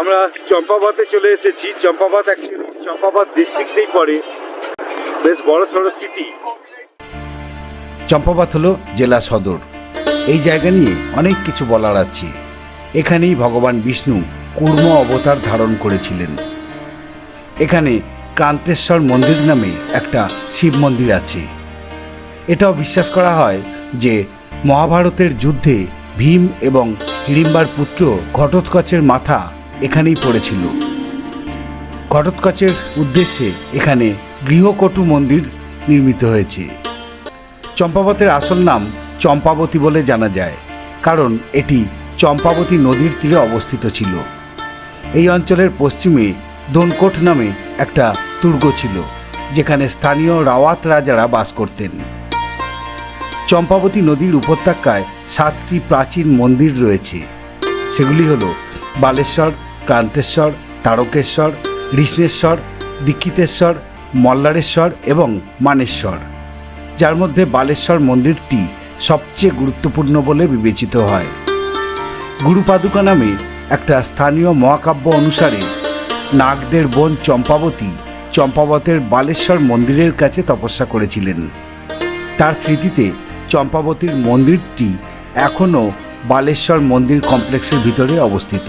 আমরা চম্পাবাতে চলে এসেছি। চম্পাবাত অ্যাকচুয়ালি চম্পাবাত ডিস্ট্রিক্টেই পড়ে। বেশ বড় সড়ো সিটি চম্পাবাত হলো জেলা সদর। এই জায়গা নিয়ে অনেক কিছু বলার আছে। এখানেই ভগবান বিষ্ণু কুর্ম অবতার ধারণ করেছিলেন। এখানে ক্রান্তেশ্বর মন্দির নামে একটা শিব মন্দির আছে। এটাও বিশ্বাস করা হয় যে মহাভারতের যুদ্ধে ভীম এবং হিড়িম্বার পুত্র ঘটোৎকচের মাথা এখানেই পড়েছিল। ঘটোৎকচের উদ্দেশ্যে এখানে গৃহকটু মন্দির নির্মিত হয়েছে। চম্পাবতের আসল নাম চম্পাবতী বলে জানা যায়, কারণ এটি চম্পাবতী নদীর তীরে অবস্থিত ছিল। এই অঞ্চলের পশ্চিমে দোনকোট নামে একটা দুর্গ ছিল, যেখানে স্থানীয় রাওয়াত রাজারা বাস করতেন। চম্পাবতী নদীর উপত্যকায় সাতটি প্রাচীন মন্দির রয়েছে। সেগুলি হল বালেশ্বর ক্রান্তেশ্বর, তারকেশ্বর, কৃষ্ণেশ্বর, দীক্ষিতেশ্বর, মল্লারেশ্বর এবং মানেশ্বর, যার মধ্যে বালেশ্বর মন্দিরটি সবচেয়ে গুরুত্বপূর্ণ বলে বিবেচিত হয়। গুরুপাদুকা নামে একটা স্থানীয় মহাকাব্য অনুসারে নাগদের বোন চম্পাবতী চম্পাবতের বালেশ্বর মন্দিরের কাছে তপস্যা করেছিলেন। তার স্মৃতিতে চম্পাবতীর মন্দিরটি এখনও বালেশ্বর মন্দির কমপ্লেক্সের ভিতরে অবস্থিত।